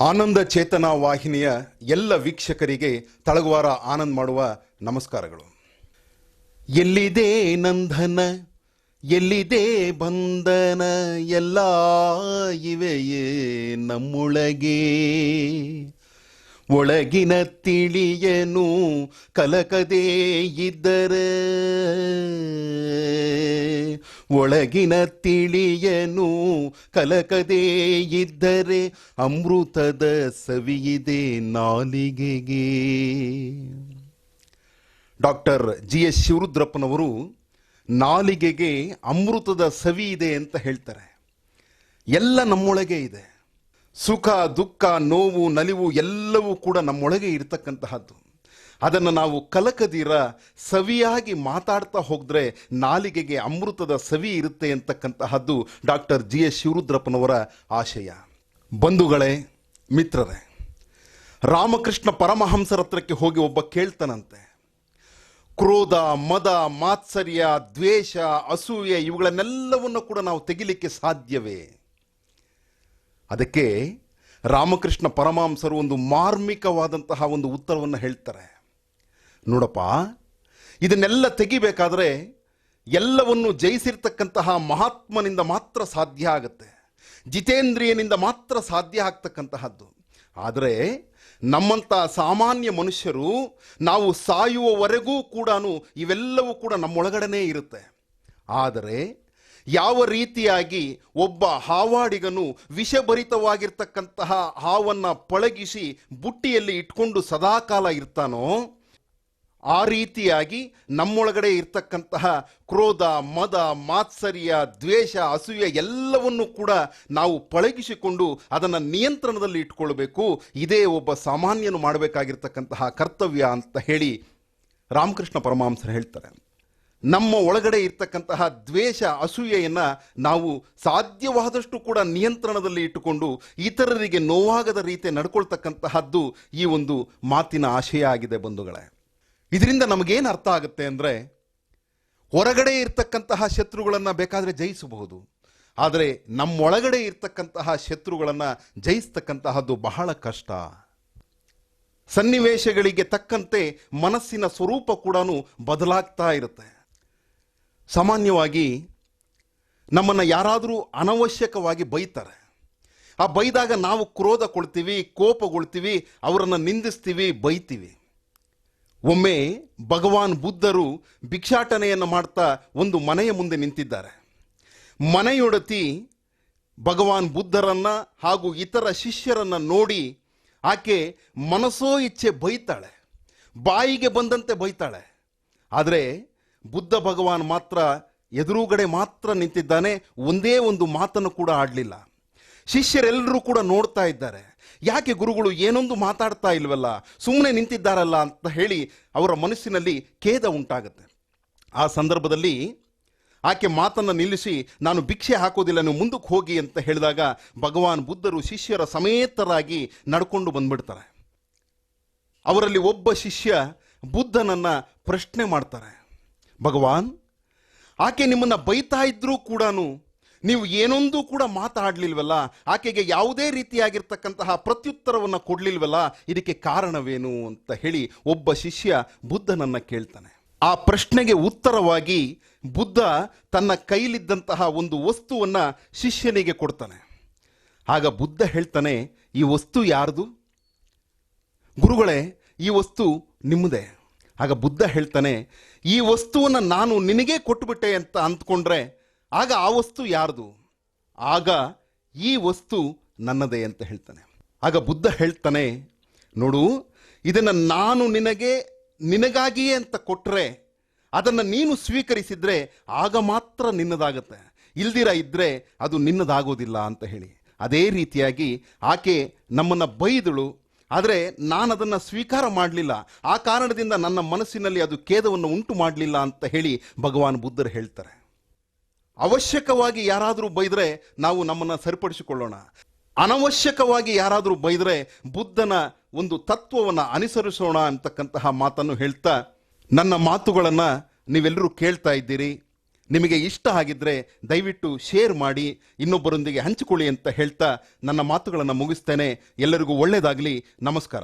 ಆನಂದ ಚೇತನ ವಾಹಿನಿಯ ಎಲ್ಲ ವೀಕ್ಷಕರಿಗೆ ತಳಗುವಾರ ಆನಂದ್ ಮಾಡುವ ನಮಸ್ಕಾರಗಳು. ಎಲ್ಲಿದೆ ನಂದನ, ಎಲ್ಲಿದೆ ಬಂಧನ ಎಲ್ಲ ಇವೆಯೇ ನಮ್ಮೊಳಗೆ. ಒಳಗಿನ ತಿಳಿಯನು ಕಲಕದೇ ಇದ್ದರೆ. ಒಳಗಿನ ತಿಳಿಯನು ಕಲಕದೇ ಇದ್ದರೆ ಅಮೃತದ ಸವಿಯಿದೆ ನಾಲಿಗೆಗೆ. ಡಾಕ್ಟರ್ ಜಿ ಎಸ್ ಶಿವರುದ್ರಪ್ಪನವರು ನಾಲಿಗೆಗೆ ಅಮೃತದ ಸವಿ ಇದೆ ಅಂತ ಹೇಳ್ತಾರೆ. ಎಲ್ಲ ನಮ್ಮೊಳಗೆ ಇದೆ. ಸುಖ, ದುಃಖ, ನೋವು, ನಲಿವು ಎಲ್ಲವೂ ಕೂಡ ನಮ್ಮೊಳಗೆ ಇರತಕ್ಕಂತಹದ್ದು. ಅದನ್ನು ನಾವು ಕಲಕದಿರ ಸವಿಯಾಗಿ ಮಾತಾಡ್ತಾ ಹೋದರೆ ನಾಲಿಗೆಗೆ ಅಮೃತದ ಸವಿ ಇರುತ್ತೆ ಅಂತಕ್ಕಂತಹದ್ದು ಡಾಕ್ಟರ್ ಜಿ ಎಸ್ ಶಿವರುದ್ರಪ್ಪನವರ ಆಶಯ. ಬಂಧುಗಳೇ, ಮಿತ್ರರೇ, ರಾಮಕೃಷ್ಣ ಪರಮಹಂಸರ ಹತ್ರಕ್ಕೆ ಹೋಗಿ ಒಬ್ಬ ಕೇಳ್ತಾನಂತೆ. ಕ್ರೋಧ, ಮದ, ಮಾತ್ಸರ್ಯ, ದ್ವೇಷ, ಅಸೂಯೆ ಇವುಗಳನ್ನೆಲ್ಲವನ್ನು ಕೂಡ ನಾವು ತೆಗಿಲಿಕ್ಕೆ ಸಾಧ್ಯವೇ? ಅದಕ್ಕೆ ರಾಮಕೃಷ್ಣ ಪರಮಾಂಸರು ಒಂದು ಮಾರ್ಮಿಕವಾದಂತಹ ಒಂದು ಉತ್ತರವನ್ನು ಹೇಳ್ತಾರೆ. ನೋಡಪ್ಪ, ಇದನ್ನೆಲ್ಲ ತೆಗಿಬೇಕಾದ್ರೆ ಎಲ್ಲವನ್ನು ಜಯಿಸಿರ್ತಕ್ಕಂತಹ ಮಹಾತ್ಮನಿಂದ ಮಾತ್ರ ಸಾಧ್ಯ ಆಗುತ್ತೆ. ಜಿತೇಂದ್ರಿಯನಿಂದ ಮಾತ್ರ ಸಾಧ್ಯ ಆಗ್ತಕ್ಕಂತಹದ್ದು. ಆದರೆ ನಮ್ಮಂಥ ಸಾಮಾನ್ಯ ಮನುಷ್ಯರು ನಾವು ಸಾಯುವವರೆಗೂ ಕೂಡ ಇವೆಲ್ಲವೂ ಕೂಡ ನಮ್ಮೊಳಗಡೆನೇ ಇರುತ್ತೆ. ಆದರೆ ಯಾವ ರೀತಿಯಾಗಿ ಒಬ್ಬ ಹಾವಾಡಿಗನು ವಿಷಭರಿತವಾಗಿರ್ತಕ್ಕಂತಹ ಹಾವನ್ನು ಪಳಗಿಸಿ ಬುಟ್ಟಿಯಲ್ಲಿ ಇಟ್ಕೊಂಡು ಸದಾಕಾಲ ಇರ್ತಾನೋ, ಆ ರೀತಿಯಾಗಿ ನಮ್ಮೊಳಗಡೆ ಇರ್ತಕ್ಕಂತಹ ಕ್ರೋಧ, ಮದ, ಮಾತ್ಸರ್ಯ, ದ್ವೇಷ, ಅಸೂಯೆ ಎಲ್ಲವನ್ನು ಕೂಡ ನಾವು ಪಳಗಿಸಿಕೊಂಡು ಅದನ್ನು ನಿಯಂತ್ರಣದಲ್ಲಿ ಇಟ್ಕೊಳ್ಬೇಕು. ಇದೇ ಒಬ್ಬ ಸಾಮಾನ್ಯನು ಮಾಡಬೇಕಾಗಿರ್ತಕ್ಕಂತಹ ಕರ್ತವ್ಯ ಅಂತ ಹೇಳಿ ರಾಮಕೃಷ್ಣ ಪರಮಹಂಸರು ಹೇಳ್ತಾರೆ. ನಮ್ಮ ಒಳಗಡೆ ಇರ್ತಕ್ಕಂತಹ ದ್ವೇಷ, ಅಸೂಯೆಯನ್ನು ನಾವು ಸಾಧ್ಯವಾದಷ್ಟು ಕೂಡ ನಿಯಂತ್ರಣದಲ್ಲಿ ಇಟ್ಟುಕೊಂಡು ಇತರರಿಗೆ ನೋವಾಗದ ರೀತಿ ನಡ್ಕೊಳ್ತಕ್ಕಂತಹದ್ದು ಈ ಒಂದು ಮಾತಿನ ಆಶಯ ಆಗಿದೆ ಬಂಧುಗಳೇ. ಇದರಿಂದ ನಮಗೇನು ಅರ್ಥ ಆಗುತ್ತೆ ಅಂದರೆ ಹೊರಗಡೆ ಇರ್ತಕ್ಕಂತಹ ಶತ್ರುಗಳನ್ನು ಬೇಕಾದರೆ ಜಯಿಸಬಹುದು. ಆದರೆ ನಮ್ಮೊಳಗಡೆ ಇರ್ತಕ್ಕಂತಹ ಶತ್ರುಗಳನ್ನು ಜಯಿಸ್ತಕ್ಕಂತಹದ್ದು ಬಹಳ ಕಷ್ಟ. ಸನ್ನಿವೇಶಗಳಿಗೆ ತಕ್ಕಂತೆ ಮನಸ್ಸಿನ ಸ್ವರೂಪ ಕೂಡ ಬದಲಾಗ್ತಾ ಇರುತ್ತೆ. ಸಾಮಾನ್ಯವಾಗಿ ನಮ್ಮನ್ನು ಯಾರಾದರೂ ಅನವಶ್ಯಕವಾಗಿ ಬೈತಾರೆ. ಆ ಬೈದಾಗ ನಾವು ಕ್ರೋಧ ಕೊಡ್ತೀವಿ, ಕೋಪಗೊಳ್ತೀವಿ, ಅವರನ್ನು ನಿಂದಿಸ್ತೀವಿ, ಬೈತೀವಿ. ಒಮ್ಮೆ ಭಗವಾನ್ ಬುದ್ಧರು ಭಿಕ್ಷಾಟನೆಯನ್ನು ಮಾಡ್ತಾ ಒಂದು ಮನೆಯ ಮುಂದೆ ನಿಂತಿದ್ದಾರೆ. ಮನೆಯೊಡತಿ ಭಗವಾನ್ ಬುದ್ಧರನ್ನು ಹಾಗೂ ಇತರ ಶಿಷ್ಯರನ್ನು ನೋಡಿ ಆಕೆ ಮನಸೋ ಇಚ್ಛೆ ಬೈತಾಳೆ. ಬಾಯಿಗೆ ಬಂದಂತೆ ಬೈತಾಳೆ. ಆದರೆ ಬುದ್ಧ ಭಗವಾನ್ ಮಾತ್ರ ಎದುರುಗಡೆ ಮಾತ್ರ ನಿಂತಿದ್ದಾನೆ, ಒಂದೇ ಒಂದು ಮಾತನ್ನು ಕೂಡ ಆಡಲಿಲ್ಲ. ಶಿಷ್ಯರೆಲ್ಲರೂ ಕೂಡ ನೋಡ್ತಾ ಇದ್ದಾರೆ. ಯಾಕೆ ಗುರುಗಳು ಏನೊಂದು ಮಾತಾಡ್ತಾ ಇಲ್ವಲ್ಲ ಸುಮ್ಮನೆ ನಿಂತಿದ್ದಾರಲ್ಲ ಅಂತ ಹೇಳಿ ಅವರ ಮನಸ್ಸಿನಲ್ಲಿ ಖೇದ ಉಂಟಾಗುತ್ತೆ. ಆ ಸಂದರ್ಭದಲ್ಲಿ ಆಕೆ ಮಾತನ್ನು ನಿಲ್ಲಿಸಿ, ನಾನು ಭಿಕ್ಷೆ ಹಾಕೋದಿಲ್ಲ, ನೀವು ಮುಂದಕ್ಕೆ ಹೋಗಿ ಅಂತ ಹೇಳಿದಾಗ ಭಗವಾನ್ ಬುದ್ಧರು ಶಿಷ್ಯರ ಸಮೇತರಾಗಿ ನಡ್ಕೊಂಡು ಬಂದ್ಬಿಡ್ತಾರೆ. ಅವರಲ್ಲಿ ಒಬ್ಬ ಶಿಷ್ಯ ಬುದ್ಧನನ್ನು ಪ್ರಶ್ನೆ ಮಾಡ್ತಾರೆ. ಭಗವಾನ್, ಆಕೆ ನಿಮ್ಮನ್ನ ಬೈತಾ ಇದ್ರೂ ಕೂಡ ನೀವು ಏನೊಂದು ಕೂಡ ಮಾತಾಡಲಿಲ್ವಲ್ಲ? ಆಕೆಗೆ ಯಾವುದೇ ರೀತಿಯಾಗಿರ್ತಕ್ಕಂತಹ ಪ್ರತ್ಯುತ್ತರವನ್ನು ಕೊಡಲಿಲ್ವಲ್ಲ? ಇದಕ್ಕೆ ಕಾರಣವೇನು ಅಂತ ಹೇಳಿ ಒಬ್ಬ ಶಿಷ್ಯ ಬುದ್ಧನನ್ನು ಕೇಳ್ತಾನೆ. ಆ ಪ್ರಶ್ನೆಗೆ ಉತ್ತರವಾಗಿ ಬುದ್ಧ ತನ್ನ ಕೈಲಿದ್ದಂತಹ ಒಂದು ವಸ್ತುವನ್ನು ಶಿಷ್ಯನಿಗೆ ಕೊಡ್ತಾನೆ. ಆಗ ಬುದ್ಧ ಹೇಳ್ತಾನೆ, ಈ ವಸ್ತು ಯಾರ್ದು? ಗುರುಗಳೇ, ಈ ವಸ್ತು ನಿಮ್ಮದೇ. ಆಗ ಬುದ್ಧ ಹೇಳ್ತಾನೆ ಈ ವಸ್ತುವನ್ನು ನಾನು ನಿನಗೆ ಕೊಟ್ಟುಬಿಟ್ಟೆ ಅಂತ ಅಂದ್ಕೊಂಡ್ರೆ, ಆಗ ಆ ವಸ್ತು ಯಾರ್ದು? ಆಗ ಈ ವಸ್ತು ನನ್ನದೇ ಅಂತ ಹೇಳ್ತಾನೆ. ಆಗ ಬುದ್ಧ ಹೇಳ್ತಾನೆ, ನೋಡು, ಇದನ್ನು ನಾನು ನಿನಗೆ, ನಿನಗಾಗಿಯೇ ಅಂತ ಕೊಟ್ಟರೆ ಅದನ್ನು ನೀನು ಸ್ವೀಕರಿಸಿದರೆ ಆಗ ಮಾತ್ರ ನಿನ್ನದಾಗುತ್ತೆ. ಇಲ್ದಿರ ಇದ್ದರೆ ಅದು ನಿನ್ನದಾಗೋದಿಲ್ಲ ಅಂತ ಹೇಳಿ. ಅದೇ ರೀತಿಯಾಗಿ ಆಕೆ ನಮ್ಮನ್ನು ಬೈದಳು ಆದರೆ ನಾನು ಅದನ್ನು ಸ್ವೀಕಾರ ಮಾಡಲಿಲ್ಲ. ಆ ಕಾರಣದಿಂದ ನನ್ನ ಮನಸ್ಸಿನಲ್ಲಿ ಅದು ಖೇದವನ್ನು ಉಂಟು ಮಾಡಲಿಲ್ಲ ಅಂತ ಹೇಳಿ ಭಗವಾನ್ ಬುದ್ಧರು ಹೇಳ್ತಾರೆ. ಅವಶ್ಯಕವಾಗಿ ಯಾರಾದರೂ ಬೈದರೆ ನಾವು ನಮ್ಮನ್ನು ಸರಿಪಡಿಸಿಕೊಳ್ಳೋಣ. ಅನವಶ್ಯಕವಾಗಿ ಯಾರಾದರೂ ಬೈದರೆ ಬುದ್ಧನ ಒಂದು ತತ್ವವನ್ನು ಅನುಸರಿಸೋಣ ಅಂತಕ್ಕಂತಹ ಮಾತನ್ನು ಹೇಳ್ತಾ ನನ್ನ ಮಾತುಗಳನ್ನು ನೀವೆಲ್ಲರೂ ಕೇಳ್ತಾ ಇದ್ದೀರಿ. ನಿಮಗೆ ಇಷ್ಟ ಆಗಿದ್ರೆ ದಯವಿಟ್ಟು ಶೇರ್ ಮಾಡಿ, ಇನ್ನೊಬ್ಬರೊಂದಿಗೆ ಹಂಚಿಕೊಳ್ಳಿ ಅಂತ ಹೇಳ್ತಾ ನನ್ನ ಮಾತುಗಳನ್ನು ಮುಗಿಸ್ತೇನೆ. ಎಲ್ಲರಿಗೂ ಒಳ್ಳೆಯದಾಗಲಿ. ನಮಸ್ಕಾರ.